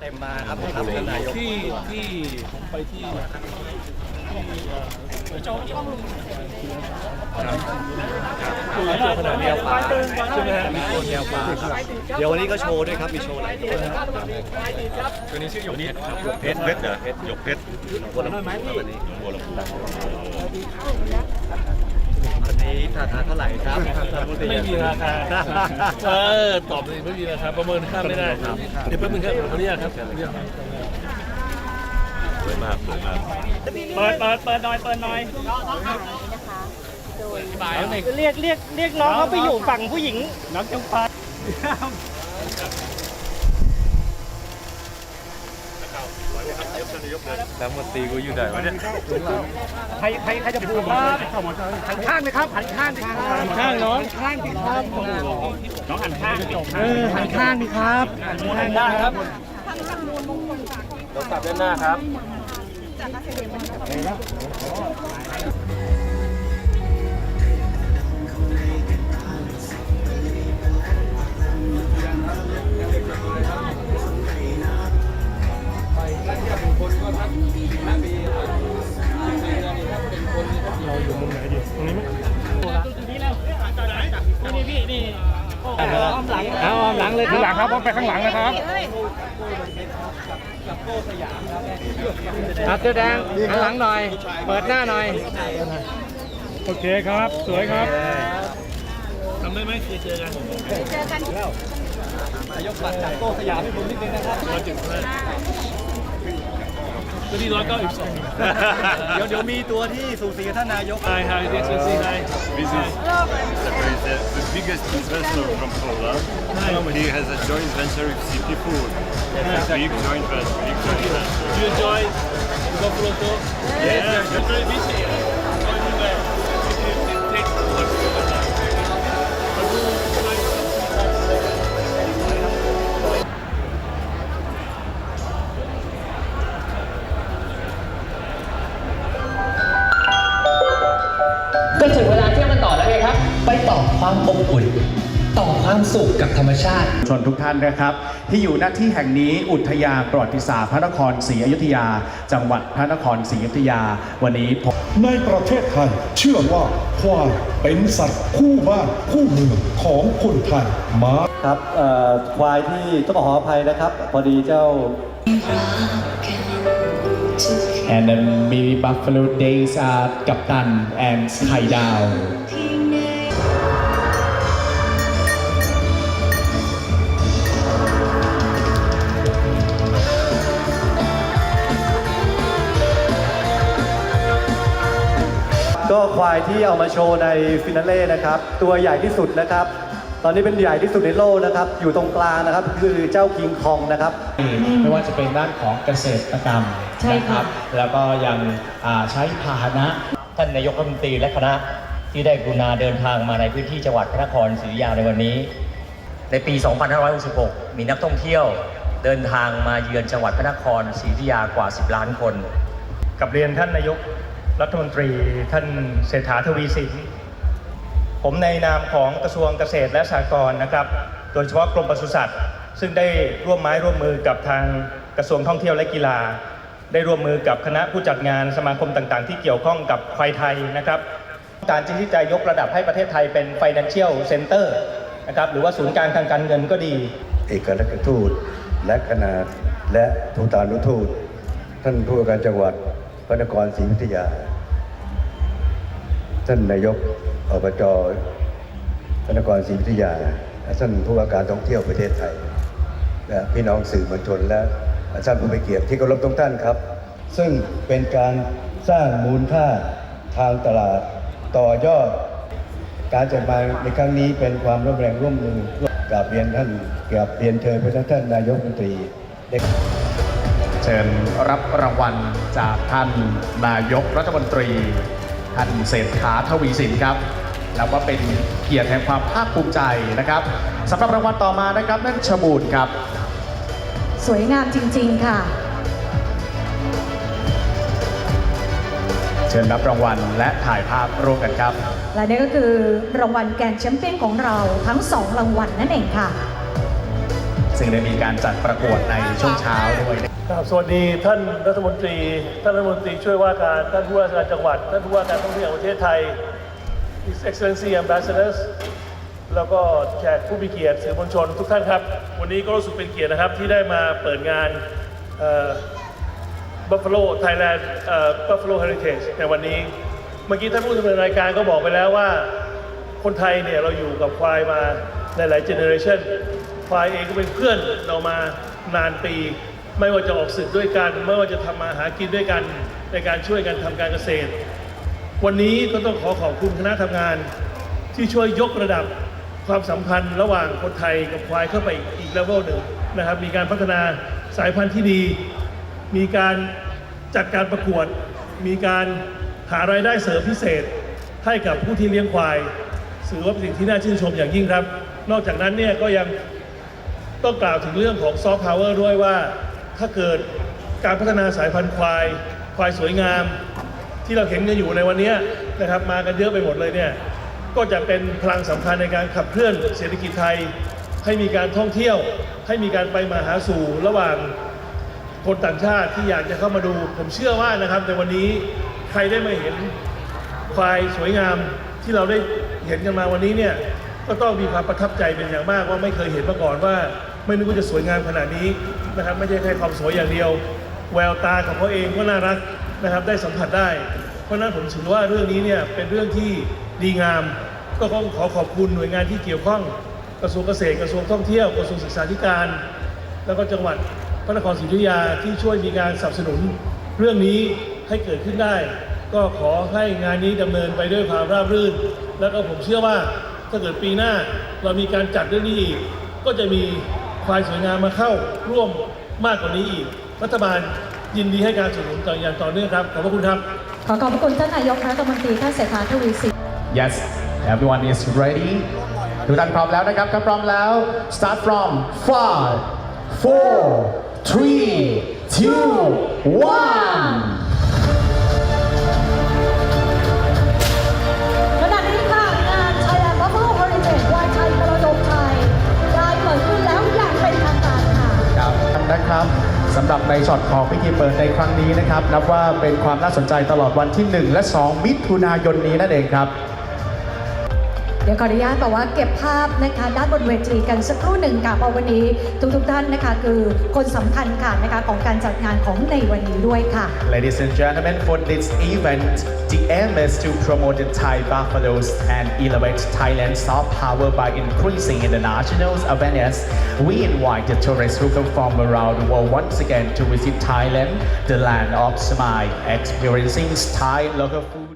เต็มมาครับครับท่านนายกที่ที่ผมไปที่ขนาดแนเดียววปลาใช่ไหมฮะมีโคนแนวปลาครับเดี๋ยววันนี้ก็โชว์ด้วยครับมีโชว์หลายตัวนะครับตัวนี้ชื่อหยกเพชรครับหยกเพชรเพชรเหรอหยกเพชรบัวลำพูครับวันนี้บัวลำพู วันนี้ราคาเท่าไหร่ครับท่านผู้ไม่มีราคาเออตอบเลยไม่มีราคาประเมินค่าไม่ได้ครับเดี๋ยวแป๊บนึงครับขออนุญาตครับขออนุญาตสวยมากสวยมากเปิดเปิดเปิดหน่อยเปิดหน่อยเรียกเรียกเรียกน้องเขาไปอยู่ฝั่งผู้หญิงน้องจงฟ้า แล้วมนตรีกูอยู่ไหนวะเนี่ยใครใครใครจะพูดหันข้างเลยครับหันข้างดิครับหันข้างน้องข้างดิครับน้องหันข้างเออหันข้างดิครับหันข้างครับเรากลับด้านหน้าครับ อ้อมหลังเอาอ้อมหลังเลยครับหลังครับไปข้างหลังนะครับอาเสื้อแดงหันหลังหน่อย เปิดหน้าหน่อย โอเคครับ สวยครับทำได้ไหมเคยเจอกันนายกบัตรจากโก้สยามให้ผมนิดนึงนะครับ ร้อยเจ็ดสิบห้า ตัวนี้ร้อยเก้าสิบสองเดี๋ยวเดี๋ยวมีตัวที่สูสีกับท่านนายก ไฮไฮเด็กซ์ซีไฮ This is the, the biggest investor from Poland. He has a joint venture with City Food. Big joint venture. Big joint venture. You enjoy Buffalo Tour? Yes. You're very busy. ความอบอุ่น ต่อความสุขกับธรรมชาติ ชนทุกท่านนะครับ ที่อยู่หน้าที่แห่งนี้อุทยานประวัติศาสตร์พระนครศรีอยุธยา จังหวัดพระนครศรีอยุธยา วันนี้ผมในประเทศไทยเชื่อว่าควายเป็นสัตว์คู่บ้านคู่เมืองของคนไทยมาครับเอ่อควายที่ต้องขออภัยนะครับพอดีเจ้า and then มี Buffalo Days อ่ากับตัน and ไข่ดาว ควายที่เอามาโชว์ในฟินาเล่นะครับ ตัวใหญ่ที่สุดนะครับ ตอนนี้เป็นใหญ่ที่สุดในโลกนะครับ อยู่ตรงกลางนะครับ คือเจ้าคิงคองนะครับ ไม่ว่าจะเป็นด้านของเกษตรกรรมใช่นะคค่ะ รัแล้วก็ยังอ่าใช้พาหนะ ท่านนายกรัฐมนตรีและคณะที่ได้กรุณาเดินทางมาในพื้นที่จังหวัดพระนครศรีอยุธยาในวันนี้ ในปี 2566 มีนักท่องเที่ยวเดินทางมาเยือนจังหวัดพระนครศรีอยุธยากว่า 10 ล้านคน กับเรียนท่านนายก รัฐมนตรีท่านเศรษฐาทวีสิน ผมในนามของกระทรวงเกษตรและสหกรณ์นะครับ โดยเฉพาะกรมปศุสัตว์ ซึ่งได้ร่วมไม้ร่วมมือกับทางกระทรวงท่องเที่ยวและกีฬา ได้ร่วมมือกับคณะผู้จัดงานสมาคมต่างๆ ที่เกี่ยวข้องกับควายไทยนะครับต้องการที่จะยกระดับให้ประเทศไทยเป็น financial center นะครับหรือว่าศูนย์กลางทางการเงินก็ดี เอกอัครทูตและคณะและทูตานุทูต ท่านผู้ว่าการจังหวัด พระนครศรีอยุธยา ท่านนายกอบจพระนครศรีอยุธยาและท่านผู้ว่าการท่องเที่ยวประเทศไทยและพี่น้องสื่อมวลชนและท่านผู้มีเกียรติที่เคารพทุกท่านครับ ซึ่งเป็นการสร้างมูลค่าทางตลาดต่อยอด การจัดมาในครั้งนี้เป็นความร่วมแรงร่วมมือกับเรียนท่านกับเรียนเชิญพระท่านนายกรัฐมนตรีได้ เชิญรับรางวัลจากท่านนายกรัฐมนตรี ท่านเศรษฐาทวีสินครับ แล้วก็เป็นเกียรติแห่งความภาคภูมิใจนะครับสำหรับรางวัลต่อมานะครับนั่นชบูรณ์ครับ สวยงามจริง ๆ ค่ะ เชิญรับรางวัลและถ่ายภาพร่วมกันครับ และนี่ก็คือรางวัลแกรนด์แชมเปี้ยนของเราทั้งสองรางวัลนั่นเองค่ะ ซึ่งได้มีการจัดประกวดในช่วงเช้าด้วยครับ สวัสดีท่านรัฐมนตรี ท่านรัฐมนตรีช่วยว่าการ ท่านผู้ว่าราชการจังหวัด ท่านผู้ว่าการท่องเที่ยวประเทศไทย His Excellency Ambassadors แล้วก็แขกผู้มีเกียรติสื่อมวลชนทุกท่านครับ วันนี้ก็รู้สึกเป็นเกียรตินะครับที่ได้มาเปิดงานเอ่อ Buffalo Thailand เอ่อ Buffalo Heritage ในวันนี้ เมื่อกี้ท่านผู้ดำเนินรายการก็บอกไปแล้วว่า คนไทยเนี่ยเราอยู่กับควายมาหลายเจเนอเรชันควายเองก็เป็นเพื่อนเรามานานปี ไม่ว่าจะออกศึกด้วยกัน ไม่ว่าจะทำมาหากินด้วยกันในการช่วยกันทำการเกษตร วันนี้ก็ต้องขอขอบคุณคณะทำงาน ที่ช่วยยกระดับความสัมพันธ์ระหว่างคนไทยกับควายเข้าไปอีกเลเวลหนึ่งนะครับ มีการพัฒนาสายพันธุ์ที่ดี มีการจัดการประกวด มีการหารายได้เสริมพิเศษ ให้กับผู้ที่เลี้ยงควายถือว่าเป็นสิ่งที่น่าชื่นชมอย่างยิ่งครับ นอกจากนั้นเนี่ยก็ยังต้องกล่าวถึงเรื่องของซอฟต์พาวเวอร์ด้วยว่า ถ้าเกิดการพัฒนาสายพันธุ์ควาย ควายสวยงาม ที่เราเห็นกันอยู่ในวันนี้นะครับ มากันเยอะไปหมดเลยเนี่ยก็จะเป็นพลังสำคัญในการขับเคลื่อนเศรษฐกิจไทย ให้มีการท่องเที่ยว ให้มีการไปมาหาสู่ระหว่างคนต่างชาติที่อยากจะเข้ามาดู ผมเชื่อว่านะครับในวันนี้ใครได้มาเห็นควายสวยงามที่เราได้เห็นกันมาวันนี้เนี่ยก็ต้องมีความประทับใจเป็นอย่างมากว่าไม่เคยเห็นมาก่อนว่า ไม่นึกว่าจะสวยงามขนาดนี้นะครับไม่ใช่แค่ความสวยอย่างเดียว แววตาของเขาเองก็น่ารักนะครับได้สัมผัสได้ เพราะนั้นผมถือว่าเรื่องนี้เนี่ยเป็นเรื่องที่ดีงาม ก็ต้องขอขอบคุณหน่วยงานที่เกี่ยวข้องกระทรวงเกษตรกระทรวงท่องเที่ยวกระทรวงศึกษาธิการ แล้วก็จังหวัดพระนครศรีอยุธยาที่ช่วยมีการสนับสนุน เรื่องนี้ให้เกิดขึ้นได้ ก็ขอให้งานนี้ดำเนินไปด้วยความราบรื่น แล้วก็ผมเชื่อว่าถ้าเกิดปีหน้าเรามีการจัดเรื่องนี้อีกก็จะมี ควายสวยงามมาเข้าร่วมมากกว่านี้อีก รัฐบาลยินดีให้การสนับสนุนต่ออย่างต่อเนื่องครับ ขอบพระคุณครับ ขอขอบพระคุณท่านนายกรัฐมนตรีท่านเศรษฐาทวีสิน Yes everyone is ready ทุกท่านพร้อมแล้วนะครับถ้าพร้อมแล้ว start from five four three two one สำหรับในช็อตของพิธีเปิดในครั้งนี้นะครับ นับว่าเป็นความน่าสนใจตลอดวันที่ 1 และ 2 มิถุนายนนี้นั่นเองครับ ดี๋ยวขออนุญาตบอกว่าเก็บภาพนะคะด้านบนเวทีกันสักครู่หนึ่งค่ะเพราะวันนี้ทุกๆท่านนะคะคือคนสำคัญค่ะนะคะของการจัดงานของในวันนี้ด้วยค่ะ Ladies and gentlemen, for this event, the aim is to promote the Thai buffaloes and elevate Thailand's soft power by increasing international awareness. We invite the tourists who come from around the world once again to visit Thailand, the land of smile, experiencing Thai local food.